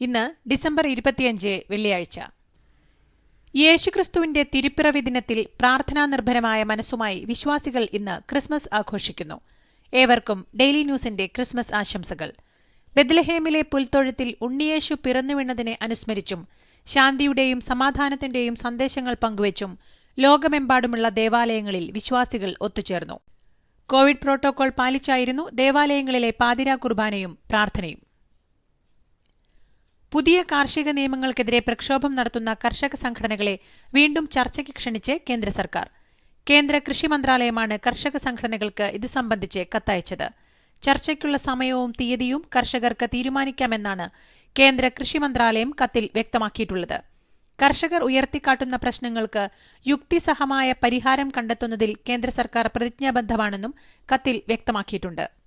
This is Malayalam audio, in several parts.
ഇന്ന് ഡിസംബർ ഇരുപത്തിയഞ്ച് വെള്ളിയാഴ്ച. യേശുക്രിസ്തുവിന്റെ തിരുപ്പിറവി ദിനത്തിൽ പ്രാർത്ഥനാ നിർഭരമായ മനസ്സുമായി വിശ്വാസികൾ ഇന്ന് ക്രിസ്മസ് ആഘോഷിക്കുന്നു. ഏവർക്കും ഡെയിലി ന്യൂസിന്റെ ക്രിസ്മസ് ആശംസകൾ. ബെദ്ലഹേമിലെ പുൽത്തൊഴുത്തിൽ ഉണ്ണിയേശു പിറന്നുവീണതിനെ അനുസ്മരിച്ചും ശാന്തിയുടെയും സമാധാനത്തിന്റെയും സന്ദേശങ്ങൾ പങ്കുവച്ചും ലോകമെമ്പാടുമുള്ള ദേവാലയങ്ങളിൽ വിശ്വാസികൾ ഒത്തുചേർന്നു. കോവിഡ് പ്രോട്ടോകോൾ പാലിച്ചായിരുന്നു ദേവാലയങ്ങളിലെ പാതിരാ കുർബാനയും പ്രാർത്ഥനയും. പുതിയ കാർഷിക നിയമങ്ങൾക്കെതിരെ പ്രക്ഷോഭം നടത്തുന്ന കർഷക സംഘടനകളെ വീണ്ടും ചർച്ചയ്ക്ക് ക്ഷണിച്ച് കേന്ദ്ര സർക്കാർ. കേന്ദ്ര കൃഷി മന്ത്രാലയമാണ് കർഷക സംഘടനകൾക്ക് ഇതു സംബന്ധിച്ച് കത്തയച്ചത്. ചർച്ചയ്ക്കുള്ള സമയവും തീയതിയും കർഷകർക്ക് തീരുമാനിക്കാമെന്നാണ് കേന്ദ്ര കൃഷി മന്ത്രാലയം കത്തിൽ വ്യക്തമാക്കിയിട്ടുള്ളത്. കർഷകർ ഉയർത്തിക്കാട്ടുന്ന പ്രശ്നങ്ങൾക്ക് യുക്തിസഹമായ പരിഹാരം കണ്ടെത്തുന്നതിൽ കേന്ദ്ര സർക്കാർ പ്രതിജ്ഞാബദ്ധമാണെന്നും കത്തിൽ വ്യക്തമാക്കിയിട്ടുണ്ട്.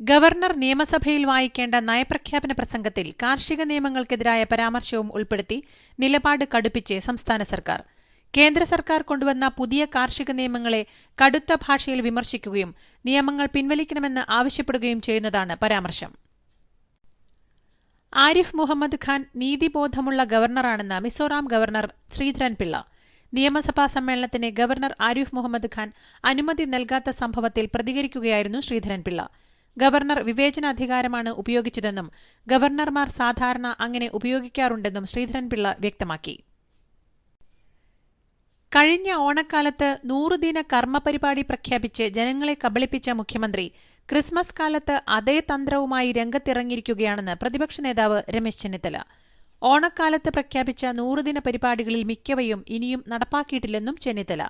ഗവർണർ നിയമസഭയിൽ വായിക്കേണ്ട നയപ്രഖ്യാപന പ്രസംഗത്തിൽ കാർഷിക നിയമങ്ങൾക്കെതിരായ പരാമർശവും ഉൾപ്പെടുത്തി നിലപാട് കടുപ്പിച്ച് സംസ്ഥാന സർക്കാർ. കേന്ദ്ര സർക്കാർ കൊണ്ടുവന്ന പുതിയ കാർഷിക നിയമങ്ങളെ കടുത്ത ഭാഷയിൽ വിമർശിക്കുകയും നിയമങ്ങൾ പിൻവലിക്കണമെന്ന് ആവശ്യപ്പെടുകയും ചെയ്യുന്നതാണ് പരാമർശം. ആരിഫ് മുഹമ്മദ് ഖാൻ നീതിബോധമുള്ള ഗവർണറാണെന്ന് മിസോറാം ഗവർണർ ശ്രീധരൻ പിള്ള. നിയമസഭാ സമ്മേളനത്തിന് ഗവർണർ ആരിഫ് മുഹമ്മദ് ഖാൻ അനുമതി നൽകാത്ത സംഭവത്തിൽ പ്രതികരിക്കുകയായിരുന്നു ശ്രീധരൻ പിള്ള. ഗവർണർ വിവേചനാധികാരമാണ് ഉപയോഗിച്ചതെന്നും ഗവർണർമാർ സാധാരണ അങ്ങനെ ഉപയോഗിക്കാറുണ്ടെന്നും ശ്രീധരൻപിള്ള വ്യക്തമാക്കി. കഴിഞ്ഞ ഓണക്കാലത്ത് നൂറുദിന കർമ്മപരിപാടി പ്രഖ്യാപിച്ച് ജനങ്ങളെ കബളിപ്പിച്ച മുഖ്യമന്ത്രി ക്രിസ്മസ് കാലത്ത് അതേ തന്ത്രവുമായി രംഗത്തിറങ്ങിയിരിക്കുകയാണെന്ന് പ്രതിപക്ഷ നേതാവ് രമേശ് ചെന്നിത്തല. ഓണക്കാലത്ത് പ്രഖ്യാപിച്ച നൂറുദിന പരിപാടികളിൽ മിക്കവയും ഇനിയും നടപ്പാക്കിയിട്ടില്ലെന്നും ചെന്നിത്തല.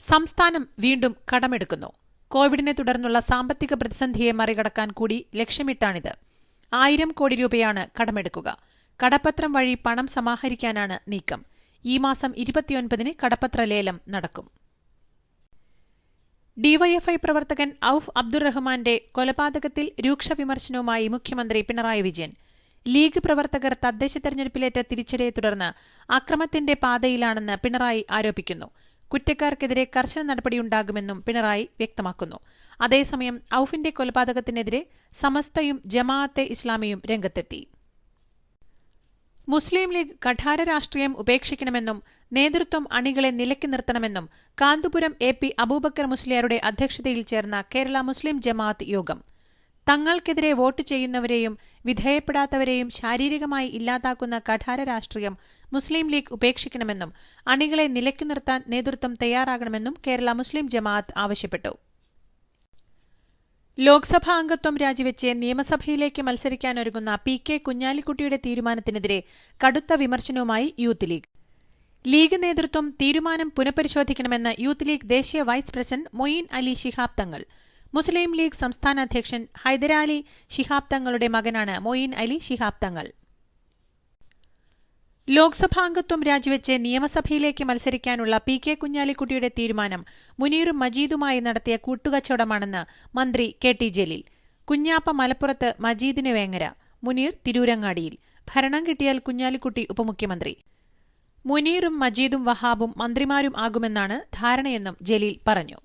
സംസ്ഥാനം വീണ്ടും കടമെടുക്കുന്നു. കോവിഡിനെ തുടർന്നുള്ള സാമ്പത്തിക പ്രതിസന്ധിയെ മറികടക്കാൻ കൂടി ലക്ഷ്യമിട്ടാണിത്. ആയിരം കോടി രൂപയാണ് കടമെടുക്കുക. കടപ്പത്രം വഴി പണം സമാഹരിക്കാനാണ് നീക്കം. ഈ മാസം ഇരുപത്തിയൊൻപതിന് കടപ്പത്ര ലേലം നടക്കും. ഡിവൈഎഫ്ഐ പ്രവർത്തകൻ ഔഫ് അബ്ദുറഹ്മാന്റെ കൊലപാതകത്തിൽ രൂക്ഷ വിമർശനവുമായി മുഖ്യമന്ത്രി പിണറായി വിജയൻ. ലീഗ് പ്രവർത്തകർ തദ്ദേശ തെരഞ്ഞെടുപ്പിലേറ്റ തിരിച്ചടിയെ തുടർന്ന് അക്രമത്തിന്റെ പാതയിലാണെന്ന് പിണറായി ആരോപിക്കുന്നു. കുറ്റക്കാർക്കെതിരെ കർശന നടപടിയുണ്ടാകുമെന്നും പിണറായി വ്യക്തമാക്കുന്നു. അതേസമയം ഔഫിന്റെ കൊലപാതകത്തിനെതിരെ സമസ്തയും ജമാഅത്തെ ഇസ്ലാമിയും രംഗത്തെത്തി. മുസ്ലിം ലീഗ് കഠാര രാഷ്ട്രീയം ഉപേക്ഷിക്കണമെന്നും നേതൃത്വം അണികളെ നിലയ്ക്ക് നിർത്തണമെന്നും കാന്തപുരം എ പി അബൂബക്കർ മുസ്ലിയാരുടെ അധ്യക്ഷതയിൽ ചേർന്ന കേരള മുസ്ലിം ജമാഅത്ത് യോഗം തങ്ങൾക്കെതിരെ വോട്ട് ചെയ്യുന്നവരെയും വിധേയപ്പെടാത്തവരെയും ശാരീരികമായി ഇല്ലാതാക്കുന്ന കഠാര രാഷ്ട്രീയം മുസ്ലിം ലീഗ് ഉപേക്ഷിക്കണമെന്നും അണികളെ നിലയ്ക്കു നിർത്താൻ നേതൃത്വം തയ്യാറാകണമെന്നും കേരള മുസ്ലിം ജമാഅത്ത് ആവശ്യപ്പെട്ടു. ലോക്സഭാ അംഗത്വം രാജിവെച്ച് നിയമസഭയിലേക്ക് മത്സരിക്കാനൊരുങ്ങുന്ന പി കെ കുഞ്ഞാലിക്കുട്ടിയുടെ തീരുമാനത്തിനെതിരെ കടുത്ത വിമർശനവുമായി യൂത്ത് ലീഗ്. ലീഗ് നേതൃത്വം തീരുമാനം പുനഃപരിശോധിക്കണമെന്ന് യൂത്ത് ലീഗ് ദേശീയ vice president Moyeen Ali Shihab Thangal Muslim League സംസ്ഥാന അധ്യക്ഷൻ ഹൈദരാലി ശിഹാബ് തങ്ങളുടെ മകനാണ്. മൊയ്ൻ അലി ശിഹാബ് തങ്ങൾ. ലോക്സഭാംഗത്വം രാജിവെച്ച് നിയമസഭയിലേക്ക് മത്സരിക്കാനുള്ള പി കെ കുഞ്ഞാലിക്കുട്ടിയുടെ തീരുമാനം മുനീറും മജീദുമായി നടത്തിയ കൂട്ടുകച്ചവടമാണെന്ന് മന്ത്രി കെ ടി ജലീൽ. കുഞ്ഞാപ്പ മലപ്പുറത്ത് മജീദിന് വേങ്ങര. മുനീർ തിരൂരങ്ങാടിയിൽ. ഭരണം കിട്ടിയാൽ കുഞ്ഞാലിക്കുട്ടി ഉപമുഖ്യമന്ത്രി. മുനീറും മജീദും വഹാബും മന്ത്രിമാരും ആകുമെന്നാണ് ധാരണയെന്നും ജലീൽ പറഞ്ഞു.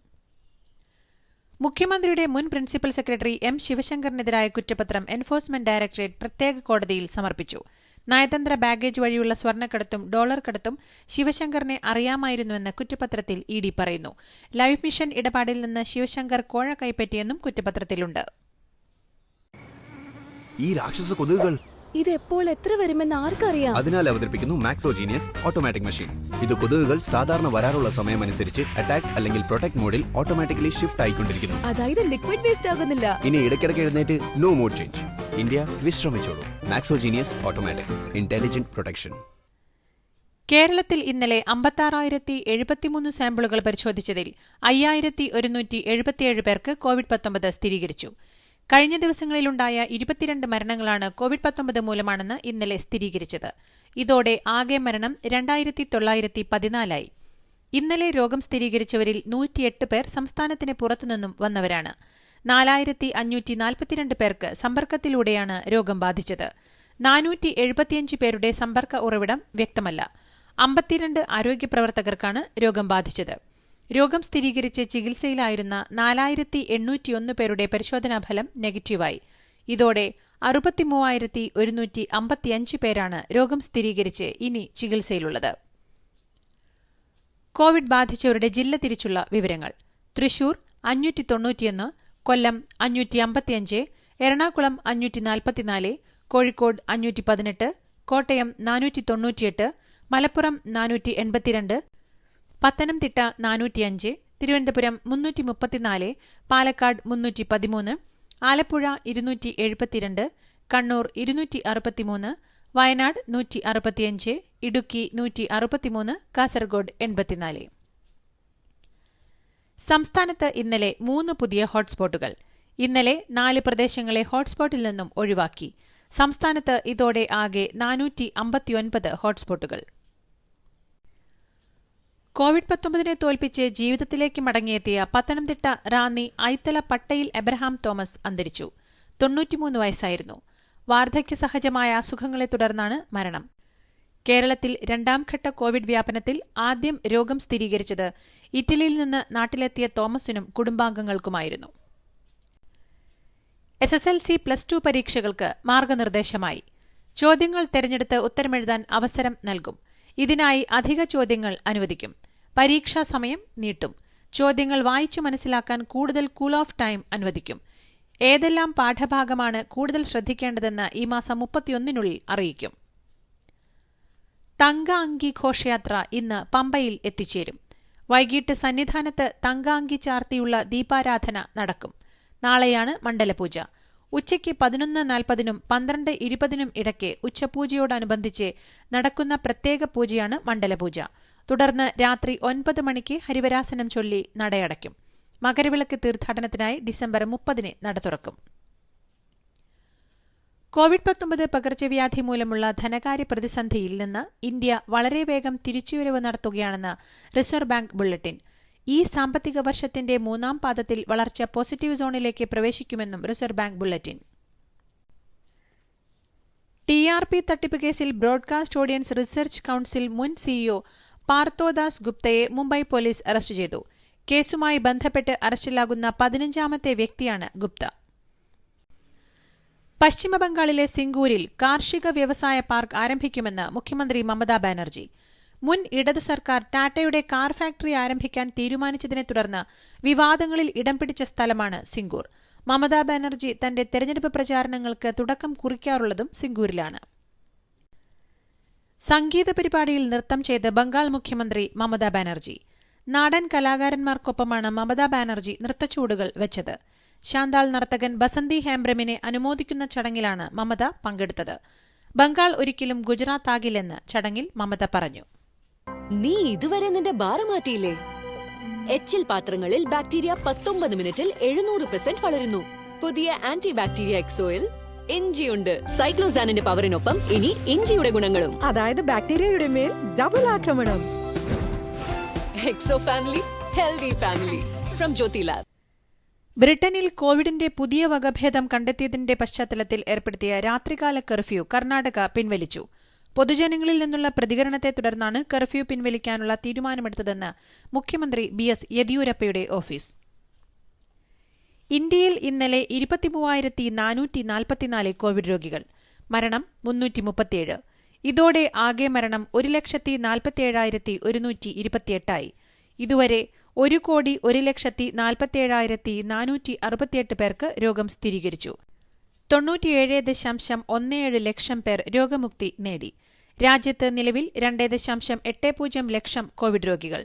മുഖ്യമന്ത്രിയുടെ മുൻ പ്രിൻസിപ്പൽ സെക്രട്ടറി എം ശിവശങ്കറിനെതിരായ കുറ്റപത്രം എൻഫോഴ്സ്മെന്റ് ഡയറക്ടറേറ്റ് പ്രത്യേക കോടതിയിൽ സമർപ്പിച്ചു. നയതന്ത്ര ബാഗേജ് വഴിയുള്ള സ്വർണക്കടത്തും ഡോളർ കടത്തും ശിവശങ്കറിനെ അറിയാമായിരുന്നുവെന്ന് കുറ്റപത്രത്തിൽ ഇ ഡി പറയുന്നു. ലൈഫ് മിഷൻ ഇടപാടിൽ നിന്ന് ശിവശങ്കർ കോഴ കൈപ്പറ്റിയെന്നും കുറ്റപത്രത്തിലുണ്ട്. ഈ ഇത് എപ്പോൾ എത്ര വരുമെന്ന് ആർക്കറിയാം? അതിനാൽ അവതരിപ്പിക്കുന്നു മാക്സോജീനിയസ് ഓട്ടോമാറ്റിക് മെഷീൻ ഇത് കൊതുകുകൾ സാധാരണ വരാറുള്ള സമയം അനുസരിച്ച് അറ്റാക്ക് അല്ലെങ്കിൽ പ്രൊട്ടക്ട് മോഡിൽ ഓട്ടോമാറ്റിക്കലി ഷിഫ്റ്റ് ആയിക്കൊണ്ടിരിക്കുന്നു. അതായത് ലിക്വിഡ് വേസ്റ്റ് ആകുന്നില്ല. ഇനി ഇടയ്ക്കിടയ്ക്ക് എഴുന്നേറ്റ് നോ മോഡ് ചേഞ്ച് ഇന്ത്യ വിശ്രമിച്ചോളൂ. മാക്സോജീനിയസ് ഓട്ടോമാറ്റിക് ഇന്റലിജന്റ് പ്രൊട്ടക്ഷൻ കേരളത്തിൽ ഇന്നലെ അമ്പത്താറായിരത്തി എഴുപത്തിമൂന്ന് സാമ്പിളുകൾ പരിശോധിച്ചതിൽ അയ്യായിരത്തി ഒരുന്നൂറ്റി എഴുപത്തിയേഴ് പേർക്ക് കോവിഡ് പത്തൊമ്പത് സ്ഥിരീകരിച്ചു. കഴിഞ്ഞ ദിവസങ്ങളിലുണ്ടായ ഇരുപത്തിരണ്ട് മരണങ്ങളാണ് കോവിഡ് പത്തൊമ്പത് മൂലമാണെന്ന് ഇന്നലെ സ്ഥിരീകരിച്ചത്. ഇതോടെ ആകെ മരണം രണ്ടായിരത്തി തൊള്ളായിരത്തി പതിനാലായി ഇന്നലെ രോഗം സ്ഥിരീകരിച്ചവരിൽ നൂറ്റിയെട്ട് പേർ സംസ്ഥാനത്തിന് പുറത്തുനിന്നും വന്നവരാണ്. നാലായിരത്തി അഞ്ഞൂറ്റി നാൽപ്പത്തിരണ്ട് പേർക്ക് സമ്പർക്കത്തിലൂടെയാണ് രോഗം ബാധിച്ചത്. നാനൂറ്റി എഴുപത്തിയഞ്ച് പേരുടെ സമ്പർക്ക ഉറവിടം വ്യക്തമല്ല. അമ്പത്തിരണ്ട് ആരോഗ്യ പ്രവർത്തകർക്കാണ് രോഗം ബാധിച്ചത്. രോഗം സ്ഥിരീകരിച്ച് ചികിത്സയിലായിരുന്ന നാലായിരത്തി എണ്ണൂറ്റിയൊന്ന് പേരുടെ പരിശോധനാഫലം നെഗറ്റീവായി. ഇതോടെ അറുപത്തിമൂവായിരത്തി ഒരുന്നൂറ്റി അമ്പത്തിയഞ്ച് പേരാണ് രോഗം സ്ഥിരീകരിച്ച് ഇനി ചികിത്സയിലുള്ളത്. കോവിഡ് ബാധിച്ചവരുടെ ജില്ല തിരിച്ചുള്ള വിവരങ്ങൾ. തൃശൂർ അഞ്ഞൂറ്റി തൊണ്ണൂറ്റിയൊന്ന് കൊല്ലം അഞ്ഞൂറ്റി അമ്പത്തിയഞ്ച് എറണാകുളം അഞ്ഞൂറ്റി നാൽപ്പത്തിനാല് കോഴിക്കോട് അഞ്ഞൂറ്റി പതിനെട്ട് കോട്ടയം നാനൂറ്റി തൊണ്ണൂറ്റിയെട്ട് മലപ്പുറം നാനൂറ്റി എൺപത്തിരണ്ട് പത്തനംതിട്ട നാനൂറ്റിയഞ്ച് തിരുവനന്തപുരം മുന്നൂറ്റി മുപ്പത്തിനാല് പാലക്കാട് മുന്നൂറ്റി പതിമൂന്ന് ആലപ്പുഴ ഇരുന്നൂറ്റി എഴുപത്തിരണ്ട് കണ്ണൂർ ഇരുന്നൂറ്റി അറുപത്തിമൂന്ന് വയനാട് നൂറ്റി അറുപത്തിയഞ്ച് ഇടുക്കി നൂറ്റി അറുപത്തിമൂന്ന് കാസർഗോഡ് എൺപത്തിനാല്. സംസ്ഥാനത്ത് ഇന്നലെ മൂന്ന് പുതിയ ഹോട്ട്സ്പോട്ടുകൾ. ഇന്നലെ നാല് പ്രദേശങ്ങളെ ഹോട്ട്സ്പോട്ടിൽ നിന്നും ഒഴിവാക്കി. സംസ്ഥാനത്ത് ഇതോടെ ആകെ നാനൂറ്റി അമ്പത്തിയൊൻപത് ഹോട്ട്സ്പോട്ടുകൾ. കോവിഡ് പത്തൊമ്പതിനെ തോൽപ്പിച്ച് ജീവിതത്തിലേക്ക് മടങ്ങിയെത്തിയ പത്തനംതിട്ട റാന്നി ഐത്തല പട്ടയിൽ എബ്രഹാം തോമസ് അന്തരിച്ചു. തൊണ്ണൂറ്റിമൂന്ന് വയസ്സായിരുന്നു. വാർദ്ധക്യ സഹജമായ അസുഖങ്ങളെ തുടർന്നാണ് മരണം. കേരളത്തിൽ രണ്ടാംഘട്ട കോവിഡ് വ്യാപനത്തിൽ ആദ്യം രോഗം സ്ഥിരീകരിച്ചത് ഇറ്റലിയിൽ നിന്ന് നാട്ടിലെത്തിയ തോമസിനും കുടുംബാംഗങ്ങൾക്കുമായിരുന്നു. S S L C plus two പരീക്ഷകൾക്ക് മാർഗനിർദ്ദേശമായി. ചോദ്യങ്ങൾ തെരഞ്ഞെടുത്ത് ഉത്തരമെഴുതാൻ അവസരം നൽകും. ഇതിനായി അധിക ചോദ്യങ്ങൾ അനുവദിക്കും. പരീക്ഷാ സമയം നീട്ടും. ചോദ്യങ്ങൾ വായിച്ചു മനസ്സിലാക്കാൻ കൂടുതൽ കൂൾ ഓഫ് ടൈം അനുവദിക്കും. ഏതെല്ലാം പാഠഭാഗമാണ് കൂടുതൽ ശ്രദ്ധിക്കേണ്ടതെന്ന് ഈ മാസം മുപ്പത്തിയൊന്നിനുള്ളിൽ അറിയിക്കും. തങ്ക അങ്കി ഘോഷയാത്ര ഇന്ന് പമ്പയിൽ എത്തിച്ചേരും. വൈകിട്ട് സന്നിധാനത്ത് തങ്കാങ്കി ചാർത്തിയുള്ള ദീപാരാധന നടക്കും. നാളെയാണ് മണ്ഡലപൂജ. ഉച്ചയ്ക്ക് പതിനൊന്ന് നാൽപ്പതിനും പന്ത്രണ്ട് ഇരുപതിനും ഇടയ്ക്ക് ഉച്ചപൂജയോടനുബന്ധിച്ച് നടക്കുന്ന പ്രത്യേക പൂജയാണ് മണ്ഡലപൂജ. തുടർന്ന് രാത്രി ഒൻപത് മണിക്ക് ഹരിവരാസനം ചൊല്ലി നടയടയ്ക്കും. മകരവിളക്ക് തീർത്ഥാടനത്തിനായി ഡിസംബർ മുപ്പതിന് നട തുറക്കും. കോവിഡ് പത്തൊമ്പത് പകർച്ചവ്യാധി മൂലമുള്ള ധനകാര്യ പ്രതിസന്ധിയിൽ നിന്ന് ഇന്ത്യ വളരെ വേഗം തിരിച്ചുവരവ് നടത്തുകയാണെന്ന് റിസർവ് ബാങ്ക് ബുള്ളറ്റിൻ. ഈ സാമ്പത്തിക വർഷത്തിന്റെ മൂന്നാം പാദത്തിൽ വളർച്ച പോസിറ്റീവ് സോണിലേക്ക് പ്രവേശിക്കുമെന്നും reserve bank bulletin. T R P തട്ടിപ്പ് കേസിൽ ബ്രോഡ്കാസ്റ്റ് ഓഡിയൻസ് റിസർച്ച് കൌൺസിൽ മുൻ സിഇഒ പാർത്തോദാസ് ഗുപ്തയെ മുംബൈ പോലീസ് അറസ്റ്റ് ചെയ്തു. കേസുമായി ബന്ധപ്പെട്ട് അറസ്റ്റിലാകുന്ന പതിനഞ്ചാമത്തെ വ്യക്തിയാണ് ഗുപ്ത. പശ്ചിമബംഗാളിലെ സിംഗൂരിൽ കാർഷിക വ്യവസായ പാർക്ക് ആരംഭിക്കുമെന്ന് മുഖ്യമന്ത്രി മമതാ ബാനർജി. മുൻ ഇടതു സർക്കാർ ടാറ്റയുടെ കാർ ഫാക്ടറി ആരംഭിക്കാൻ തീരുമാനിച്ചതിനെ തുടർന്ന് വിവാദങ്ങളിൽ ഇടം പിടിച്ച സ്ഥലമാണ് സിംഗൂർ. മമതാ ബാനർജി തന്റെ തെരഞ്ഞെടുപ്പ് പ്രചാരണങ്ങൾക്ക് തുടക്കം കുറിക്കാറുള്ളതും സിംഗൂരിലാണ്. സംഗീത പരിപാടിയിൽ നൃത്തം ചെയ്ത് ബംഗാൾ മുഖ്യമന്ത്രി മമതാ ബാനർജി. നാടൻ കലാകാരന്മാർക്കൊപ്പമാണ് മമതാ ബാനർജി നൃത്തച്ചുവടുകൾ വെച്ചത്. ശാന്താൾ നർത്തകൻ ബസന്തി ഹേംബ്രമിനെ അനുമോദിക്കുന്ന ചടങ്ങിലാണ് മമത പങ്കെടുത്തത്. ബംഗാൾ ഒരിക്കലും ഗുജറാത്ത് ആകില്ലെന്ന് ചടങ്ങിൽ മമത പറഞ്ഞു. നീ ഇതുവരെ നിന്റെ ബാറ് മാറ്റിയില്ലേ? എച്ചിൽ പാത്രങ്ങളിൽ ബാക്ടീരിയ പത്തൊമ്പത് മിനിറ്റിൽ എഴുന്നൂറ് പെർസെന്റ് വളരുന്നു. പുതിയ ആന്റി ബാക്ടീരിയ എക്സോയിൽ ഇഞ്ചിയുണ്ട്. സൈക്ലോസാനിന്റെ പവറിനൊപ്പം ഇനി ഇഞ്ചിയുടെ ഗുണങ്ങളും. അതായത് ബാക്ടീരിയയുടെ മേൽ ഡബിൾ ആക്രമണം. Exo family healthy family from Jyothy lab ബ്രിട്ടനിൽ കോവിഡിന്റെ പുതിയ വകഭേദം കണ്ടെത്തിയതിന്റെ പശ്ചാത്തലത്തിൽ ഏർപ്പെടുത്തിയ രാത്രികാല കർഫ്യൂ കർണാടക പിൻവലിച്ചു. പൊതുജനങ്ങളിൽ നിന്നുള്ള പ്രതികരണത്തെ തുടർന്നാണ് കർഫ്യൂ പിൻവലിക്കാനുള്ള തീരുമാനമെടുത്തതെന്ന് മുഖ്യമന്ത്രി ബി എസ് യെദ്യൂരപ്പയുടെ ഓഫീസ്. ഇന്ത്യയിൽ ഇന്നലെ ഇരുപത്തിമൂവായിരത്തി നാനൂറ്റി നാൽപ്പത്തിനാല് കോവിഡ് രോഗികൾ മരണം മുന്നൂറ്റി മുപ്പത്തിയേഴ് ഇതോടെ ആകെ മരണം ഒരു ലക്ഷത്തി നാൽപ്പത്തിയേഴായിരത്തി ഒരുന്നൂറ്റി ഇരുപത്തിയെട്ടായി ഇതുവരെ ഒരു കോടി ഒരു ലക്ഷത്തി നാൽപ്പത്തിയേഴായിരത്തി നാനൂറ്റി അറുപത്തിയെട്ട് പേർക്ക് രോഗം സ്ഥിരീകരിച്ചു. തൊണ്ണൂറ്റിയേഴ് ദശാംശം ഒന്നേഴ് ലക്ഷം പേർ രോഗമുക്തി നേടി. രാജ്യത്ത് നിലവിൽ രണ്ട് ദശാംശം എട്ട് പൂജ്യം ലക്ഷം കോവിഡ് രോഗികൾ.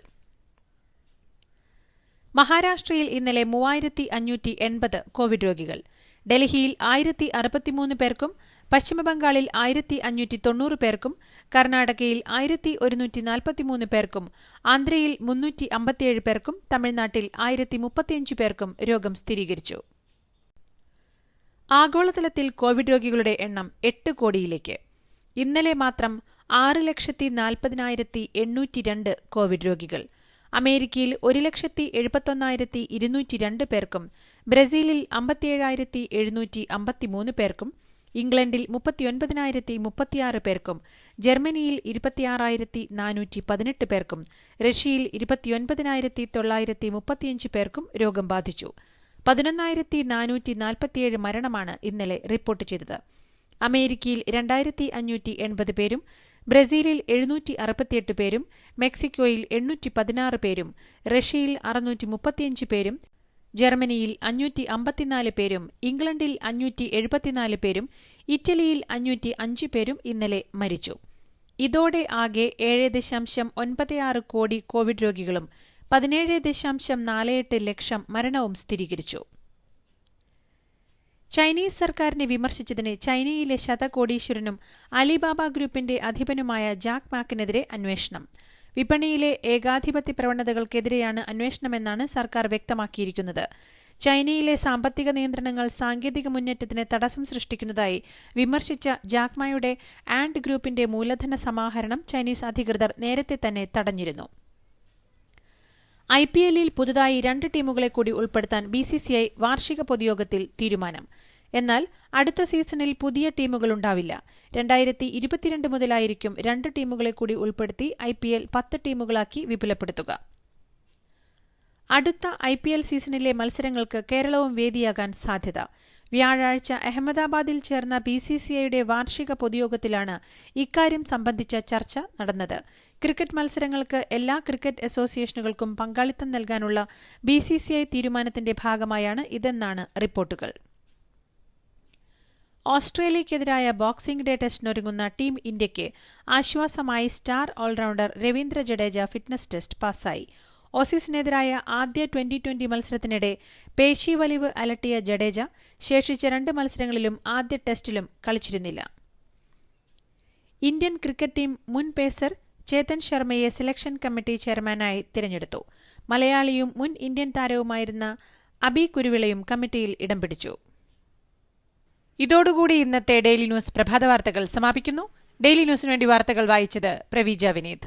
മഹാരാഷ്ട്രയിൽ ഇന്നലെ മൂവായിരത്തി അഞ്ഞൂറ്റി എൺപത് കോവിഡ് രോഗികൾ. ഡൽഹിയിൽ ആയിരത്തി അറുപത്തിമൂന്ന് പേർക്കും പശ്ചിമബംഗാളിൽ ആയിരത്തി അഞ്ഞൂറ്റി തൊണ്ണൂറ് പേർക്കും കർണാടകയിൽ ആയിരത്തി ഒരുന്നൂറ്റി നാൽപ്പത്തിമൂന്ന് പേർക്കും ആന്ധ്രയിൽ മുന്നൂറ്റി അമ്പത്തിയേഴ് പേർക്കും തമിഴ്നാട്ടിൽ ആയിരത്തി മുപ്പത്തിയഞ്ച് പേർക്കും രോഗം സ്ഥിരീകരിച്ചു. ആഗോളതലത്തിൽ കോവിഡ് രോഗികളുടെ എണ്ണം എട്ട് കോടിയിലേക്ക്. ഇന്നലെ മാത്രം ആറ് ലക്ഷത്തി നാൽപ്പതിനായിരത്തി എണ്ണൂറ്റി രണ്ട് കോവിഡ് രോഗികൾ. അമേരിക്കയിൽ ഒരു ലക്ഷത്തി എഴുപത്തൊന്നായിരത്തി ഇരുന്നൂറ്റി രണ്ട് പേർക്കും ബ്രസീലിൽ അമ്പത്തിയേഴായിരത്തി എഴുന്നൂറ്റി അമ്പത്തിമൂന്ന് പേർക്കും ഇംഗ്ലണ്ടിൽ മുപ്പത്തിയൊൻപതിനായിരത്തി മുപ്പത്തിയാറ് പേർക്കും ജർമ്മനിയിൽ ഇരുപത്തിയാറായിരത്തി നാനൂറ്റി പതിനെട്ട് പേർക്കും റഷ്യയിൽ ഇരുപത്തിയൊൻപതിനായിരത്തി തൊള്ളായിരത്തി മുപ്പത്തിയഞ്ച് പേർക്കും രോഗം ബാധിച്ചു. പതിനൊന്നായിരത്തി നാനൂറ്റി നാൽപ്പത്തിയേഴ് മരണമാണ് ഇന്നലെ റിപ്പോർട്ട് ചെയ്തത്. അമേരിക്കയിൽ രണ്ടായിരത്തി അഞ്ഞൂറ്റി എൺപത് പേരും ബ്രസീലിൽ എഴുന്നൂറ്റി അറുപത്തിയെട്ട് പേരും മെക്സിക്കോയിൽ എണ്ണൂറ്റി പതിനാറ് പേരും റഷ്യയിൽ അറുന്നൂറ്റി മുപ്പത്തിയഞ്ച് പേരും ജർമ്മനിയിൽ അഞ്ഞൂറ്റി അമ്പത്തിനാല് പേരും ഇംഗ്ലണ്ടിൽ അഞ്ഞൂറ്റി എഴുപത്തിനാല് പേരും ഇറ്റലിയിൽ അഞ്ഞൂറ്റി അഞ്ച് പേരും ഇന്നലെ മരിച്ചു. ഇതോടെ ആകെ ഏഴ് ദശാംശം ഒൻപത് ആറ് കോടി കോവിഡ് രോഗികളും പതിനേഴ് ദശാംശം നാല് എട്ട് ലക്ഷം മരണവും സ്ഥിരീകരിച്ചു. ചൈനീസ് സർക്കാരിനെ വിമർശിച്ചതിന് ചൈനയിലെ ശതകോടീശ്വരനും അലിബാബ ഗ്രൂപ്പിന്റെ അധിപനുമായ ജാക്ക് മാക്കിനെതിരെ അന്വേഷണം. വിപണിയിലെ ഏകാധിപത്യ പ്രവണതകൾക്കെതിരെയാണ് അന്വേഷണമെന്നാണ് സർക്കാർ വ്യക്തമാക്കിയിരിക്കുന്നത്. ചൈനയിലെ സാമ്പത്തിക നിയന്ത്രണങ്ങൾ സാങ്കേതിക മുന്നേറ്റത്തിന് തടസ്സം സൃഷ്ടിക്കുന്നതായി വിമർശിച്ച ജാക്മായുടെ ആൻഡ് ഗ്രൂപ്പിന്റെ മൂലധന സമാഹരണം ചൈനീസ് അധികൃതർ നേരത്തെ തന്നെ തടഞ്ഞിരുന്നു. ഐ പി എല്ലിൽ പുതുതായി രണ്ട് ടീമുകളെ കൂടി ഉൾപ്പെടുത്താൻ ബി സി സി ഐ വാർഷിക പൊതുയോഗത്തിൽ തീരുമാനം. എന്നാൽ അടുത്ത സീസണിൽ പുതിയ ടീമുകൾ ഉണ്ടാവില്ല. രണ്ടായിരത്തി ഇരുപത്തിരണ്ട് മുതലായിരിക്കും രണ്ട് ടീമുകളെ കൂടി ഉൾപ്പെടുത്തി ഐ പി എൽ പത്ത് ടീമുകളാക്കി വിപുലപ്പെടുത്തുക. അടുത്ത ഐ പി എൽ സീസണിലെ മത്സരങ്ങൾക്ക് കേരളവും വേദിയാകാൻ സാധ്യത. വ്യാഴാഴ്ച അഹമ്മദാബാദിൽ ചേർന്ന ബി സി സി ഐയുടെ വാർഷിക പൊതുയോഗത്തിലാണ് ഇക്കാര്യം സംബന്ധിച്ച ചർച്ച നടന്നത്. ക്രിക്കറ്റ് മത്സരങ്ങൾക്ക് എല്ലാ ക്രിക്കറ്റ് അസോസിയേഷനുകൾക്കും പങ്കാളിത്തം നൽകാനുള്ള ബി സി സി ഐ തീരുമാനത്തിന്റെ ഭാഗമായാണ് ഇതെന്നാണ് റിപ്പോർട്ടുകൾ. ഓസ്ട്രേലിയക്കെതിരായ ബോക്സിംഗ് ഡേ ടെസ്റ്റിനൊരുങ്ങുന്ന ടീം ഇന്ത്യയ്ക്ക് ആശ്വാസമായി star allrounder Ravindra Jadeja fitness test പാസ്സായി. ഓസീസിനെതിരായ ആദ്യ ട്വന്റി ട്വന്റി മത്സരത്തിനിടെ പേശി വലിവ് അലട്ടിയ ജഡേജ ശേഷിച്ച രണ്ട് മത്സരങ്ങളിലും ആദ്യ ടെസ്റ്റിലും കളിച്ചിരുന്നില്ല. ഇന്ത്യൻ ക്രിക്കറ്റ് ടീം മുൻ പേസർ ചേതൻ ശർമ്മയെ സെലക്ഷൻ കമ്മിറ്റി ചെയർമാനായി തിരഞ്ഞെടുത്തു. മലയാളിയും മുൻ ഇന്ത്യൻ താരവുമായിരുന്ന അബി കുരുവിളയും കമ്മിറ്റിയിൽ ഇടം പിടിച്ചു. ഇതോടുകൂടി ഇന്നത്തെ ഡെയിലി ന്യൂസ് പ്രഭാത വാർത്തകൾ സമാപിക്കുന്നു. ഡെയിലി ന്യൂസിനു വേണ്ടി വാർത്തകൾ വായിച്ചത് Praveeja Vineeth.